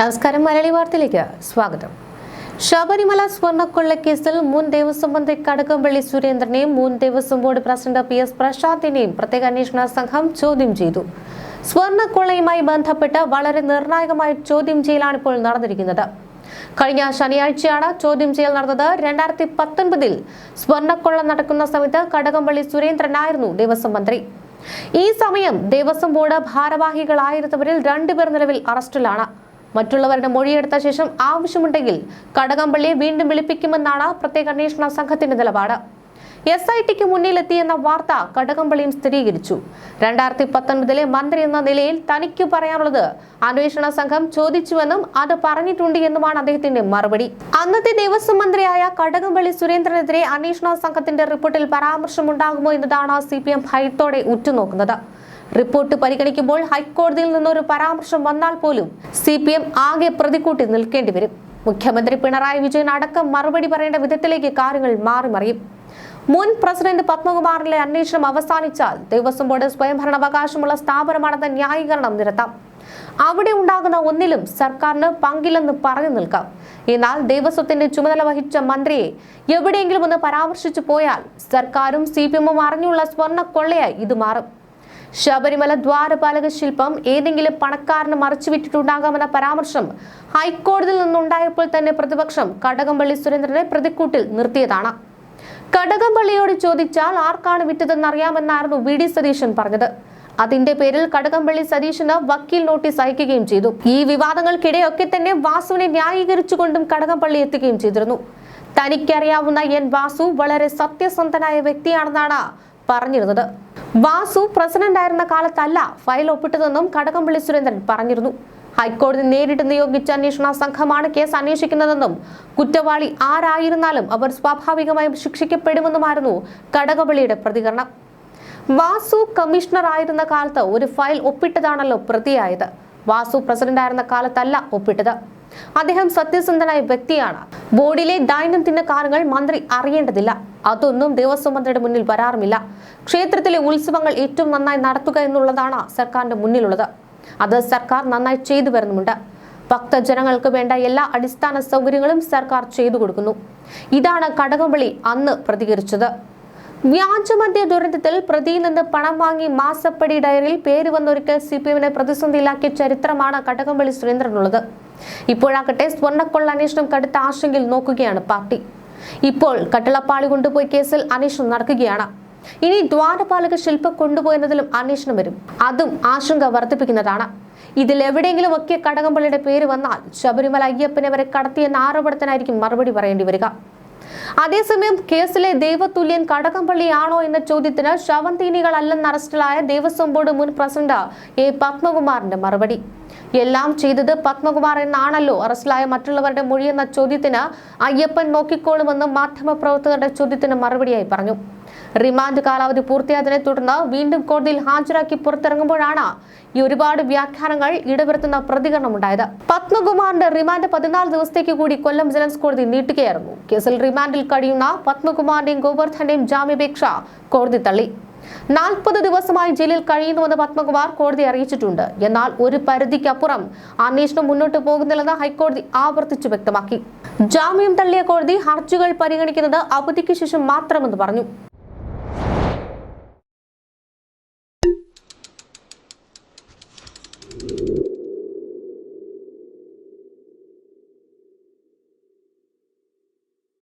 നമസ്കാരം മലയാളി വാർത്തയിലേക്ക് സ്വാഗതം. ശബരിമല സ്വർണക്കൊള്ളക്കേസിൽ മുൻ ദേവസ്വം മന്ത്രി കടകംപള്ളി സുരേന്ദ്രനെയും മുൻ Devaswom board president P S പ്രശാന്തിനെയും പ്രത്യേക അന്വേഷണ സംഘം ചോദ്യം ചെയ്തു. സ്വർണക്കൊള്ളയുമായി ബന്ധപ്പെട്ട് വളരെ നിർണായകമായ ചോദ്യം ചെയ്യലാണ് ഇപ്പോൾ നടന്നിരിക്കുന്നത്. കഴിഞ്ഞ ശനിയാഴ്ചയാണ് ചോദ്യം ചെയ്യൽ നടന്നത്. രണ്ടായിരത്തി പത്തൊൻപതിൽ സ്വർണക്കൊള്ള നടക്കുന്ന സമയത്ത് കടകംപള്ളി സുരേന്ദ്രനായിരുന്നു ദേവസ്വം മന്ത്രി. ഈ സമയം ദേവസ്വം ബോർഡ് ഭാരവാഹികളായിരുന്നവരിൽ രണ്ടുപേർ നിലവിൽ അറസ്റ്റിലാണ്. മറ്റുള്ളവരുടെ മൊഴിയെടുത്ത ശേഷം ആവശ്യമുണ്ടെങ്കിൽ കടകംപള്ളിയെ വീണ്ടും വിളിപ്പിക്കുമെന്നാണ് പ്രത്യേക അന്വേഷണ സംഘത്തിന്റെ നിലപാട്. എസ് ഐ ടിക്ക് മുന്നിലെത്തിയെന്ന വാർത്ത കടകംപള്ളിയും സ്ഥിരീകരിച്ചു. രണ്ടായിരത്തി പത്തൊൻപതിലെ മന്ത്രി എന്ന നിലയിൽ തനിക്ക് പറയാനുള്ളത് അന്വേഷണ സംഘം ചോദിച്ചുവെന്നും അത് പറഞ്ഞിട്ടുണ്ട് എന്നുമാണ് അദ്ദേഹത്തിന്റെ മറുപടി. അന്നത്തെ ദേവസ്വം മന്ത്രിയായ കടകംപള്ളി സുരേന്ദ്രനെതിരെ അന്വേഷണ സംഘത്തിന്റെ റിപ്പോർട്ടിൽ പരാമർശമുണ്ടാകുമോ എന്നതാണ് സി പി എം ഭയത്തോടെ ഉറ്റുനോക്കുന്നത്. റിപ്പോർട്ട് പരിഗണിക്കുമ്പോൾ ഹൈക്കോടതിയിൽ നിന്നൊരു പരാമർശം വന്നാൽ പോലും സി പി എം ആകെ പ്രതിക്കൂട്ടി നിൽക്കേണ്ടി വരും. മുഖ്യമന്ത്രി പിണറായി വിജയൻ അടക്കം മറുപടി പറയേണ്ട വിധത്തിലേക്ക് കാര്യങ്ങൾ മാറിമറിയും. മുൻ പ്രസിഡന്റ് പത്മകുമാറിലെ അന്വേഷണം അവസാനിച്ചാൽ ദേവസ്വം ബോർഡ് സ്വയംഭരണാവകാശമുള്ള സ്ഥാപനമാണെന്ന ന്യായീകരണം നിരത്താം. അവിടെ ഉണ്ടാകുന്ന ഒന്നിലും സർക്കാരിന് പങ്കില്ലെന്ന് പറഞ്ഞു നിൽക്കാം. എന്നാൽ ദേവസ്വത്തിന്റെ ചുമതല വഹിച്ച മന്ത്രിയെ എവിടെയെങ്കിലും ഒന്ന് പരാമർശിച്ചു പോയാൽ സർക്കാരും സി പി എമ്മും അറിഞ്ഞുള്ള സ്വർണ കൊള്ളയായി ഇത് മാറും. ശബരിമല ദ്വാരപാലക ശില്പം ഏതെങ്കിലും പണക്കാരന് മറച്ചുവിട്ടിട്ടുണ്ടാകാമെന്ന പരാമർശം ഹൈക്കോടതിയിൽ നിന്നുണ്ടായപ്പോൾ തന്നെ പ്രതിപക്ഷം കടകംപള്ളി സുരേന്ദ്രനെ പ്രതിക്കൂട്ടിൽ നിർത്തിയതാണ്. കടകംപള്ളിയോട് ചോദിച്ചാൽ ആർക്കാണ് വിറ്റതെന്നറിയാമെന്നായിരുന്നു വി ഡി സതീശൻ പറഞ്ഞത്. അതിന്റെ പേരിൽ കടകംപള്ളി സതീശന് വക്കീൽ നോട്ടീസ് അയക്കുകയും ചെയ്തു. ഈ വിവാദങ്ങൾക്കിടെയൊക്കെ തന്നെ വാസുവിനെ ന്യായീകരിച്ചുകൊണ്ടും കടകംപള്ളി എത്തുകയും ചെയ്തിരുന്നു. തനിക്കറിയാവുന്ന എൻ വാസു വളരെ സത്യസന്ധനായ വ്യക്തിയാണെന്നാണ് പറഞ്ഞിരുന്നത്. വാസു പ്രസിഡന്റായിരുന്ന കാലത്തല്ല ഫയൽ ഒപ്പിട്ടതെന്നും കടകംപള്ളി സുരേന്ദ്രൻ പറഞ്ഞിരുന്നു. ഹൈക്കോടതി നേരിട്ട് നിയോഗിച്ച അന്വേഷണ സംഘമാണ് കേസ് അന്വേഷിക്കുന്നതെന്നും കുറ്റവാളി ആരായിരുന്നാലും അവർ സ്വാഭാവികമായും ശിക്ഷിക്കപ്പെടുമെന്നുമായിരുന്നു കടകംപള്ളിയുടെ പ്രതികരണം. വാസു കമ്മീഷണർ ആയിരുന്ന കാലത്ത് ഒരു ഫയൽ ഒപ്പിട്ടതാണല്ലോ പ്രതിയായത്. വാസു പ്രസിഡന്റ് ആയിരുന്ന കാലത്തല്ല ഒപ്പിട്ടത്. അദ്ദേഹം സത്യസന്ധനായ വ്യക്തിയാണ്. ബോർഡിലെ ദൈനംദിന കാര്യങ്ങൾ മന്ത്രി അറിയേണ്ടതില്ല. അതൊന്നും ദേവസ്വം മന്ത്രിയുടെ മുന്നിൽ വരാറുമില്ല. ക്ഷേത്രത്തിലെ ഉത്സവങ്ങൾ ഏറ്റവും നന്നായി നടത്തുക എന്നുള്ളതാണ് സർക്കാരിന്റെ മുന്നിലുള്ളത്. അത് സർക്കാർ നന്നായി ചെയ്തു വരുന്നുമുണ്ട്. ഭക്തജനങ്ങൾക്ക് വേണ്ട എല്ലാ അടിസ്ഥാന സൗകര്യങ്ങളും സർക്കാർ ചെയ്തു കൊടുക്കുന്നു. ഇതാണ് കടകംപള്ളി അന്ന് പ്രതികരിച്ചത്. വ്യാജമദ്യ ദുരന്തത്തിൽ പ്രതിയിൽ നിന്ന് പണം വാങ്ങി മാസപ്പടി ഡയറിയിൽ പേര് വന്നൊരിക്കൽ സി പി എമ്മിനെ പ്രതിസന്ധിയിലാക്കിയ ചരിത്രമാണ് കടകംപള്ളി സുരേന്ദ്രനുള്ളത്. ഇപ്പോഴാകട്ടെ സ്വർണക്കൊള്ള അന്വേഷണം കടുത്ത ആശങ്കയിൽ നോക്കുകയാണ് പാർട്ടി. ഇപ്പോൾ കട്ടിളപ്പാളി കൊണ്ടുപോയി കേസിൽ അന്വേഷണം നടക്കുകയാണ്. ഇനി ദ്വാരപാലക ശില്പം കൊണ്ടുപോയെന്നതിലും അന്വേഷണം വരും. അതും ആശങ്ക വർദ്ധിപ്പിക്കുന്നതാണ്. ഇതിൽ എവിടെയെങ്കിലും ഒക്കെ കടകംപള്ളിയുടെ പേര് വന്നാൽ ശബരിമല അയ്യപ്പനെ വരെ കടത്തിയെന്ന ആരോപണത്തിനായിരിക്കും മറുപടി പറയേണ്ടി വരിക. അതേസമയം കേസിലെ ദൈവതുല്യൻ കടകംപള്ളിയാണോ എന്ന ചോദ്യത്തിന് ശവന്തീനികളല്ലെന്ന് അറസ്റ്റിലായ ദേവസ്വം ബോർഡ് മുൻ പ്രസിഡന്റ് എ പത്മകുമാറിന്റെ മറുപടി. എല്ലാം ചെയ്തത് പത്മകുമാർ എന്നാണല്ലോ അറസ്റ്റിലായ മറ്റുള്ളവരുടെ മൊഴിയെന്ന ചോദ്യത്തിന് അയ്യപ്പൻ നോക്കിക്കോളുമെന്ന് മാധ്യമപ്രവർത്തകരുടെ ചോദ്യത്തിന് മറുപടിയായി പറഞ്ഞു. റിമാൻഡ് കാലാവധി പൂർത്തിയായതിനെ തുടർന്ന് വീണ്ടും കോടതിയിൽ ഹാജരാക്കി പുറത്തിറങ്ങുമ്പോഴാണ് ഈ ഒരുപാട് വ്യാഖ്യാനങ്ങൾ ഇടവരുത്തുന്ന പ്രതികരണമുണ്ടായത് പത്മകുമാറിന്റെ റിമാൻഡ് പതിനാല് ദിവസത്തേക്ക് കൂടി കൊല്ലം വിജിലൻസ് കോടതി നീട്ടുകയായിരുന്നു. കേസിൽ റിമാൻഡിൽ കഴിയുന്ന പത്മകുമാറിന്റെയും ഗോവർദ്ധന്റെയും ജാമ്യാപേക്ഷ കോടതി തള്ളി. നാൽപ്പത് ദിവസമായി ജയിലിൽ കഴിയുന്നുവെന്ന് പത്മകുമാർ കോടതി അറിയിച്ചിട്ടുണ്ട്. എന്നാൽ ഒരു പരിധിക്കപ്പുറം അന്വേഷണം മുന്നോട്ട് പോകുന്നില്ലെന്ന് ഹൈക്കോടതി ആവർത്തിച്ചു വ്യക്തമാക്കി. ജാമ്യം തള്ളിയ കോടതി ഹർജികൾ പരിഗണിക്കുന്നത് അവധിക്ക് ശേഷം മാത്രമെന്ന് പറഞ്ഞു.